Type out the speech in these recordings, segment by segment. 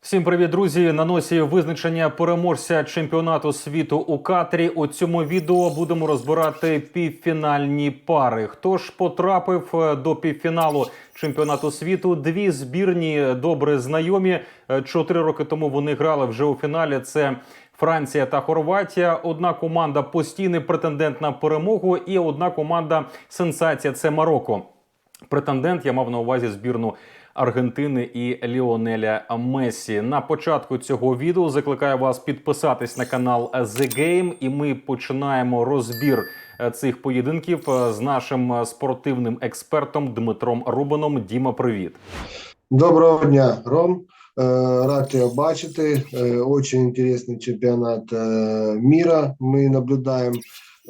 Всім привіт, друзі! На носі визначення переможця чемпіонату світу у Катрі. У цьому відео будемо розбирати півфінальні пари. Хто ж потрапив е, до півфіналу чемпіонату світу? Дві збірні добре знайомі. Е, Чотири роки тому вони грали вже у фіналі. Це Франція та Хорватія. Одна команда постійний претендент на перемогу, і одна команда сенсація це Марокко. Претендент я мав на увазі збірну Аргентини і Ліонеля Месі. На початку цього відео закликаю вас підписатись на канал The Game, і ми починаємо розбір е, цих поєдинків е, з нашим е, спортивним експертом Дмитром Рубаном. Діма, привіт. Доброго дня, Ром. Е, Рад тебе бачити. Е, Очень интересный чемпионат э, мира мы наблюдаем.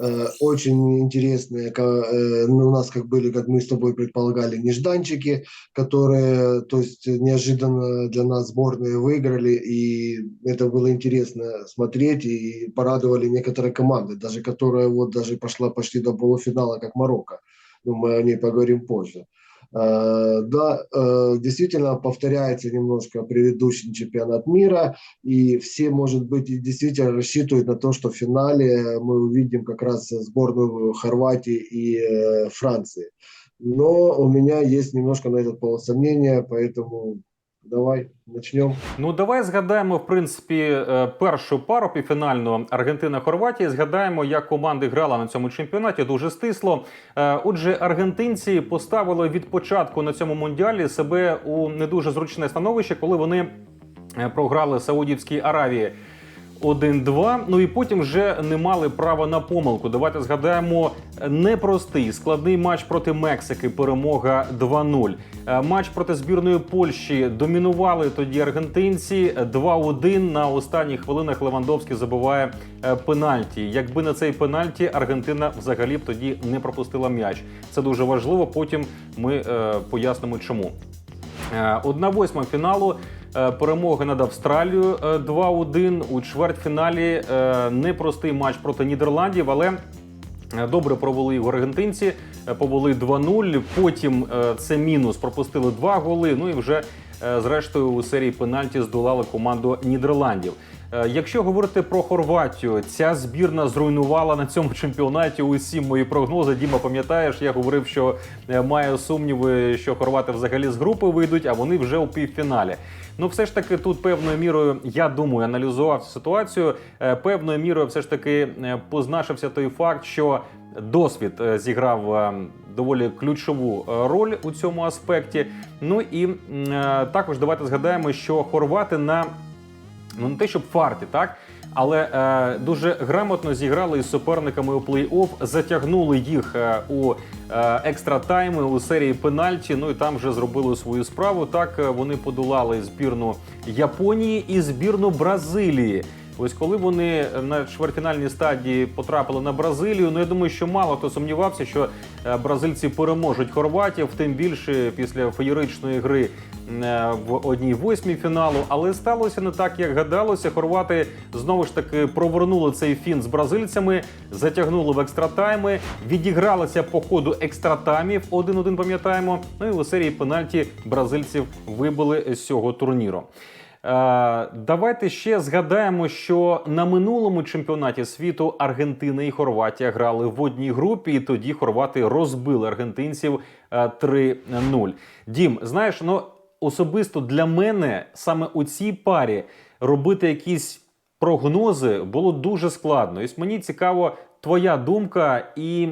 Э, Очень интересные, э, ну, у нас как были, как мы с тобой предполагали, нежданчики, которые, то есть неожиданно для нас сборные выиграли, и это было интересно смотреть, и порадовали некоторые команды, даже которая вот даже пошла почти до полуфинала, как Марокко. Но мы о ней поговорим позже. Э, Да, э, действительно повторяется немножко предыдущий чемпионат мира, и все, может быть, действительно рассчитывают на то, что в финале мы увидим как раз сборную Хорватии и э, Франции. Но у меня есть немножко на этот повод сомнения, поэтому давай начнем. Ну давай згадаємо в принципі е, першу пару півфінальну Аргентина-Хорватія. Згадаємо, як команди грала на цьому чемпіонаті дуже стисло. Е, Отже, аргентинці поставили від початку на цьому мундіалі себе у не дуже зручне становище, коли вони е, програли Саудівській Аравії. 1-2, ну і потім вже не мали права на помилку. Давайте згадаємо непростий складний матч проти Мексики. Перемога 2-0. Е, Матч проти збірної Польщі домінували тоді аргентинці 2-1. На останніх хвилинах Левандовський забиває е, пенальті. Якби на цей пенальті Аргентина взагалі б тоді не пропустила м'яч. Це дуже важливо. Потім ми е, пояснимо, чому. Е, Одна восьма фіналу перемоги над Австралією е, 2-1 у чвертьфіналі. е, Непростий матч проти Нідерландів, але е, добре провели в аргентинці. е, Повели 2-0. Потім е, це мінус. Пропустили два голи. Ну і вже е, зрештою у серії пенальті здолали команду Нідерландів. Е, Якщо говорити про Хорватію, ця збірна зруйнувала на цьому чемпіонаті усі мої прогнози. Діма, пам'ятаєш, я говорив, що е, маю сумніви, що хорвати взагалі з групи вийдуть, а вони вже у півфіналі. Ну, все ж таки, тут певною мірою, я думаю, аналізував ситуацію. е, Певною мірою, все ж таки, е, позначився той факт, що досвід е, зіграв е, доволі ключову е, роль у цьому аспекті. Ну і е, також давайте згадаємо, що хорвати на ну не те, щоб фарті, так. Але е, дуже грамотно зіграли із суперниками у плей-офф, затягнули їх е, у е, екстра тайми у серії пенальті. Ну і там вже зробили свою справу. Так е, вони подолали збірну Японії і збірну Бразилії. Ось коли вони на чвертьфінальній стадії потрапили на Бразилію, ну я думаю, що мало хто сумнівався, що е, бразильці переможуть хорватів, тим більше після феєричної гри е, в одній восьмій фіналу. Але сталося не так, як гадалося. Хорвати знову ж таки провернули цей фін з бразильцями, затягнули в екстратайми, відігралися по ходу екстратаймів. 1-1, пам'ятаємо. Ну і у серії пенальті бразильців вибили з цього турніру. Е, Давайте ще згадаємо, що на минулому чемпіонаті світу Аргентина і Хорватія грали в одній групі, і тоді хорвати розбили аргентинців е, 3-0. Дім, знаєш, ну особисто для мене саме у цій парі робити якісь прогнози було дуже складно. І мені цікаво твоя думка, і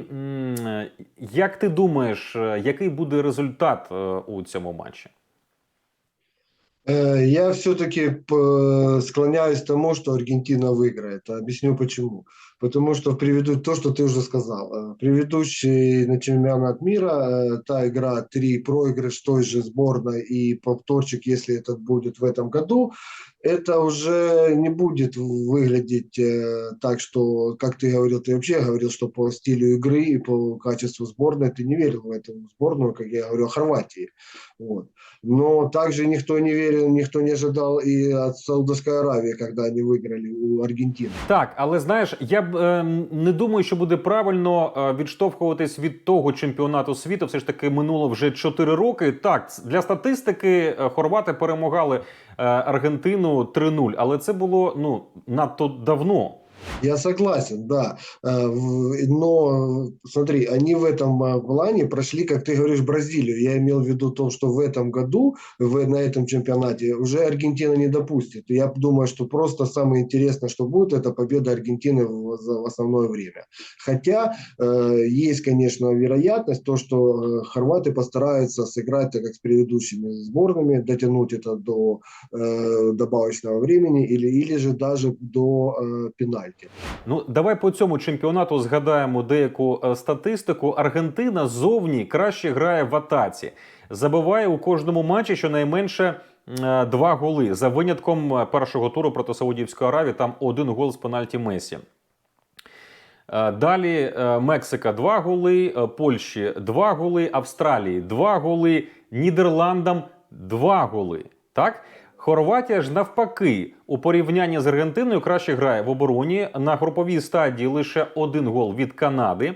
як ти думаєш, е, який буде результат е, у цьому матчі? Э, Я все-таки склоняюсь к тому, что Аргентина выиграет. Объясню почему. Потому что в предыду- то, что ты уже сказал, э, предыдущий на чемпионат мира, э, та игра, три проигрыш той же сборной и повторчик, если это будет в этом году, это уже не будет выглядеть э, так, что, как ты говорил, ты вообще говорил, что по стилю игры и по качеству сборной ты не верил в эту сборную, как я говорю, о Хорватии. Вот. Но также никто не верил, никто не ожидал и от Саудовской Аравии, когда они выиграли у Аргентины. Так, але знаєш, я б б е, не думаю, що буде правильно е, відштовхуватись від того чемпіонату світу. Все ж таки минуло вже 4 роки. Так, ц- для статистики е, хорвати перемагали е, Аргентину 3-0, але це було ну надто давно. Я согласен, да. Э, в- Но э, смотри, они в этом э, плане прошли, как ты говоришь, Бразилию. Я имел в виду то, что в этом году, в, на этом чемпионате, уже Аргентина не допустит. И Я думаю, что просто самое интересное, что будет, это победа Аргентины в, за- в основное время. Хотя э, есть, конечно, вероятность, то, что э, хорваты постараются сыграть, так как с предыдущими сборными, дотянуть это до э, добавочного времени или, или же даже до э, пенальти. Ну, давай по цьому чемпіонату згадаємо деяку е, статистику. Аргентина зовні краще грає в атаці, забиває у кожному матчі щонайменше е, два голи за винятком е, першого туру проти Саудівської Аравії. Там один гол з пенальті Месі. Е, Далі Мексика 2 голи, Польщі 2 голи, Австралії 2 голи, Нідерландам 2 голи. Так? Хорватія ж навпаки у порівнянні з Аргентиною краще грає в обороні. На груповій стадії лише один гол від Канади.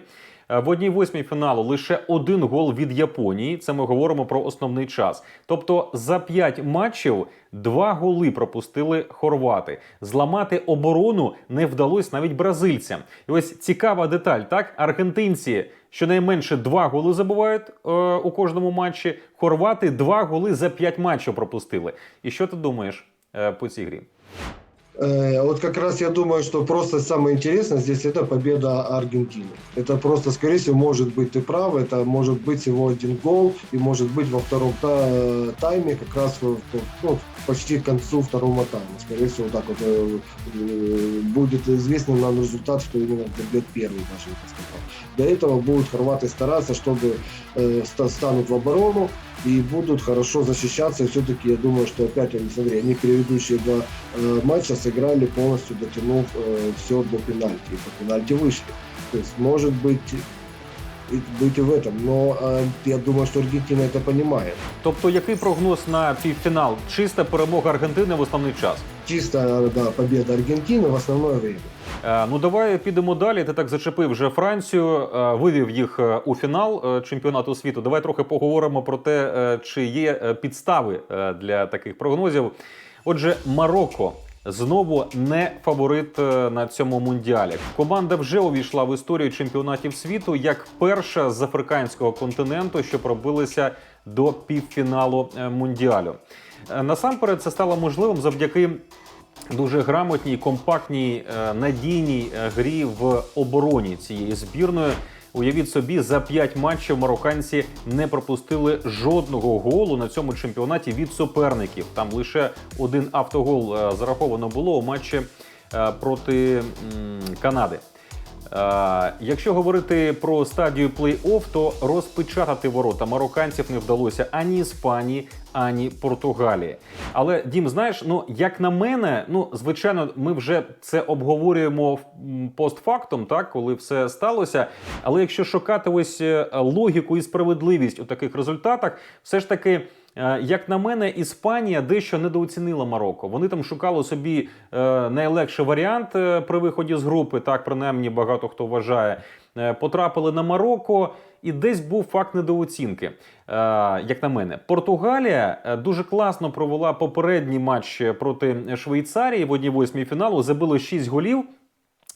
Е, В одній восьмій фіналу лише один гол від Японії. Це ми говоримо про основний час. Тобто за п'ять матчів два голи пропустили хорвати. Зламати оборону не вдалося навіть бразильцям. І ось цікава деталь, так аргентинці щонайменше два голи забувають е, у кожному матчі. Хорвати два голи за п'ять матчів пропустили. І що ти думаєш е, по цій грі? Э, Вот как раз я думаю, что просто самое интересное здесь это победа Аргентины. Это просто, скорее всего, может быть ты прав, это может быть всего один гол, и может быть во втором та- тайме, как раз в- ну, почти к концу второго тайма. Скорее всего, так вот э, э, будет известен нам результат, что именно побед первый даже я сказал. Для этого будут хорваты стараться, чтобы ста- станут в оборону и будут хорошо защищаться. И все-таки я думаю, что опять, они, смотри, они предыдущие два э, матча сыграли полностью, дотянув все до пенальти. И по пенальти вышли. То есть, может быть, и быть и в этом. Но э, я думаю, что Аргентина это понимает. Тобто, який прогноз на півфінал? Чиста перемога Аргентини в основний час. Чисто, да, победа Аргентины в основное время. Е, Ну давай підемо далі. Ти так зачепив вже Францію, е, вивів їх е, у фінал е, чемпіонату світу. Давай трохи поговоримо про те, е, чи є е, підстави е, для таких прогнозів. Отже, Марокко. Знову не фаворит е, на цьому мундіалі. Команда вже увійшла в історію чемпіонатів світу як перша з африканського континенту, що пробилася до півфіналу е, мундіалю. Е, Насамперед, це стало можливим завдяки дуже грамотній, компактній, надійній грі в обороні цієї збірної. Уявіть собі, за п'ять матчів марокканці не пропустили жодного голу на цьому чемпіонаті від суперників. Там лише один автогол е, зараховано було у матчі е, проти Канади. Якщо говорити про стадію плей-офф, то розпечатати ворота марокканців не вдалося ані Іспанії, ані Португалії. Але дім, знаєш, ну як на мене, ну звичайно, ми вже це обговорюємо в- м, так коли все сталося. Але якщо шукати ось е, логіку і справедливість у таких результатах, все ж таки. Е, Як на мене, Іспанія дещо недооцінила Марокко. Вони там шукали собі е, найлегший варіант е, при виході з групи, так принаймні багато хто вважає. Потрапили на Марокко, і десь був факт недооцінки. Як на мене, Португалія дуже класно провела попередній матч проти Швейцарії в одній восьмій фіналу. Забили 6 голів.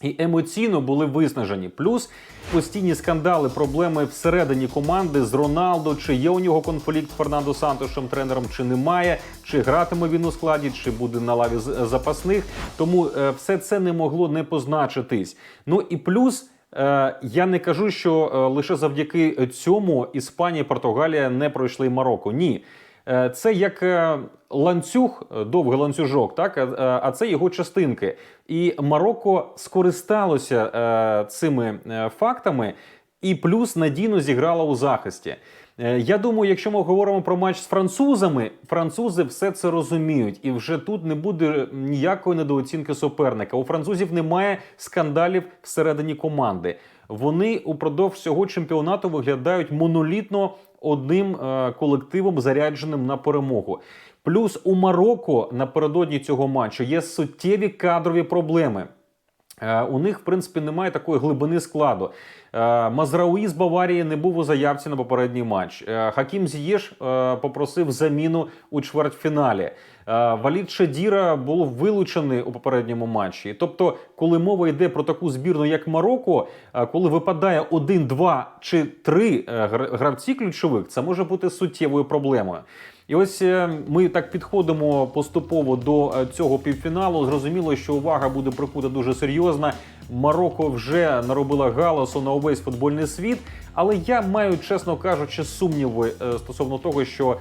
І емоційно були виснажені. Плюс постійні скандали, проблеми всередині команди з Роналдо. Чи є у нього конфлікт з Фернандо Сантошем, тренером, чи немає, чи гратиме він у складі, чи буде на лаві з- запасних. Тому е, все це не могло не позначитись. Ну і плюс. Е, Я не кажу, що е, лише завдяки цьому Іспанія і Португалія не пройшли Марокко. Ні. Е, Це як е, ланцюг, е, довгий ланцюжок, так а- це його частинки. І Марокко скористалося цими фактами і плюс надійно зіграла у захисті. Я думаю, якщо ми говоримо про матч з французами, французи все це розуміють, і вже тут не буде ніякої недооцінки суперника. У французів немає скандалів всередині команди. Вони упродовж всього чемпіонату виглядають монолітно одним е, колективом, зарядженим на перемогу. Плюс у Марокко напередодні цього матчу є суттєві кадрові проблеми. Е, У них, в принципі, немає такої глибини складу. Е, Мазрауї з Баварії не був у заявці на попередній матч. Хакім Зієш попросив заміну у чвертьфіналі. Е, Валід Шадіра було вилучений у попередньому матчі. Тобто, коли мова йде про таку збірну, як Марокко, е, коли випадає один, два чи три е, гравці ключових, це може бути суттєвою проблемою. І ось е, ми так підходимо поступово до е, цього півфіналу. Зрозуміло, що увага буде прикута дуже серйозна. Марокко вже наробила галасу на увесь футбольний світ. Але я маю, чесно кажучи, сумніви е, стосовно того, що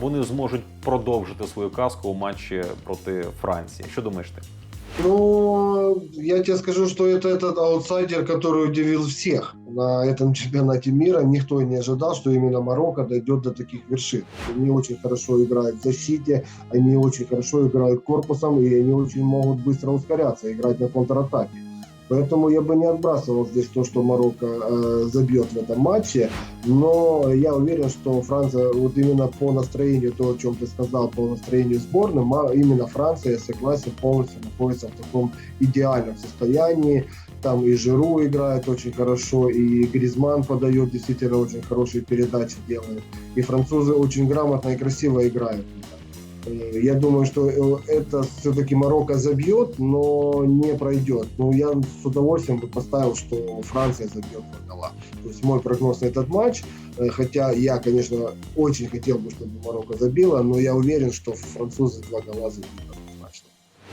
вони зможуть продовжити свою казку у матчі проти Франції. Що думаєш ти? Ну, я тебе скажу, что это этот аутсайдер, который удивил всех на этом чемпионате мира. Никто не ожидал, что именно Марокко дойдет до таких вершин. Они очень хорошо играют в защите, они очень хорошо играют корпусом, и они очень могут быстро ускоряться, играть на контратаке. Поэтому я бы не отбрасывал здесь то, что Марокко э, забьет в этом матче. Но я уверен, что Франция, вот именно по настроению, то, о чем ты сказал, по настроению сборной, именно Франция, я согласен, полностью находится в таком идеальном состоянии. Там и Жиру играет очень хорошо, и Гризман подает, действительно очень хорошие передачи делает. И французы очень грамотно и красиво играют. Э, Я думаю, что э, это все-таки Марокко забьет, но не пройдет. Но я с удовольствием бы поставил, что Франция забьет два гола. То есть мой прогноз на этот матч, э, хотя я, конечно, очень хотел бы, чтобы Марокко забила, но я уверен, что французы два гола забьют однозначно.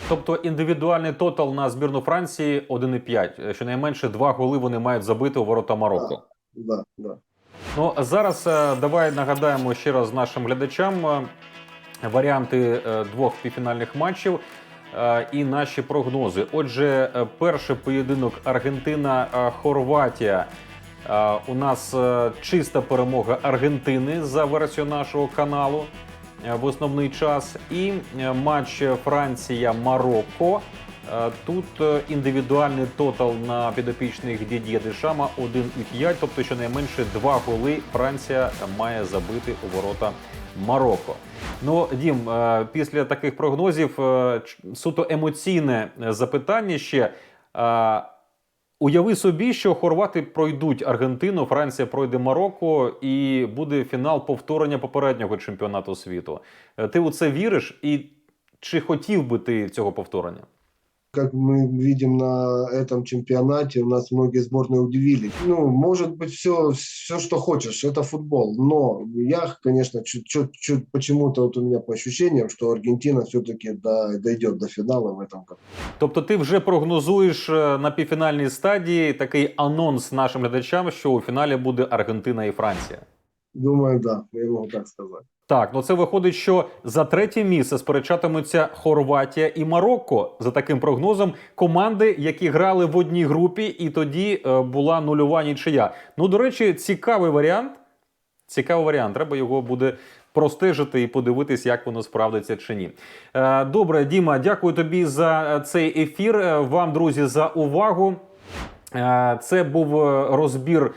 Тобто індивідуальний тотал на збірну Франції 1,5. Щонайменше два голи вони мають забити у ворота Марокко. Да, да. Ну а зараз е, давай нагадаємо ще раз нашим глядачам е, варіанти е, двох півфінальних матчів е, і наші прогнози. Отже, е, перший поєдинок Аргентина-Хорватія. У нас чиста перемога Аргентини за версією нашого каналу в основний час. І матч Франція-Марокко. Тут індивідуальний тотал на підопічних Дід'є Дешама 1,5, тобто щонайменше два голи Франція має забити у ворота Марокко. Ну, Дім, е, після таких прогнозів е, суто емоційне е, запитання ще. Уяви собі, що хорвати пройдуть Аргентину, Франція пройде Марокко, і буде фінал повторення попереднього чемпіонату світу. Ти у це віриш? І чи хотів би ти цього повторення? Как мы видим на этом чемпионате, у нас многие сборные удивили. Ну, может быть, все, все, что хочешь, это футбол. Но я, конечно, чуть-чуть, чуть почему-то вот у меня по ощущениям, что Аргентина все-таки дойдет до финала в этом году. Тобто, ти вже прогнозуєш е, на півфінальній стадії такий анонс нашим глядачам, що у фіналі буде Аргентина і Франція. Думаю, да, я могу так сказать. Так, ну це виходить, що за третє місце сперечатимуться Хорватія і Марокко. За таким прогнозом, команди, які грали в одній групі, і тоді е, була нульова нічия. Ну, до речі, цікавий варіант. Цікавий варіант. Треба його буде простежити і подивитись, як воно справдиться чи ні. Е, добре, Діма, дякую тобі за е, цей ефір. Е, Вам, друзі, за увагу. Е, Це був розбір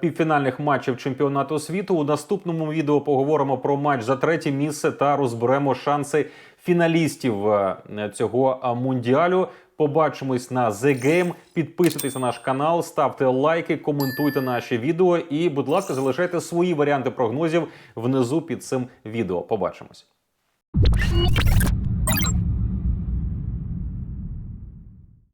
півфінальних матчів чемпіонату світу. У наступному відео поговоримо про матч за третє місце та розберемо шанси фіналістів е, цього е, мундіалю. Побачимось на The Game. Підписуйтесь на наш канал, ставте лайки, коментуйте наші відео і, будь ласка, залишайте свої варіанти прогнозів внизу під цим відео. Побачимось.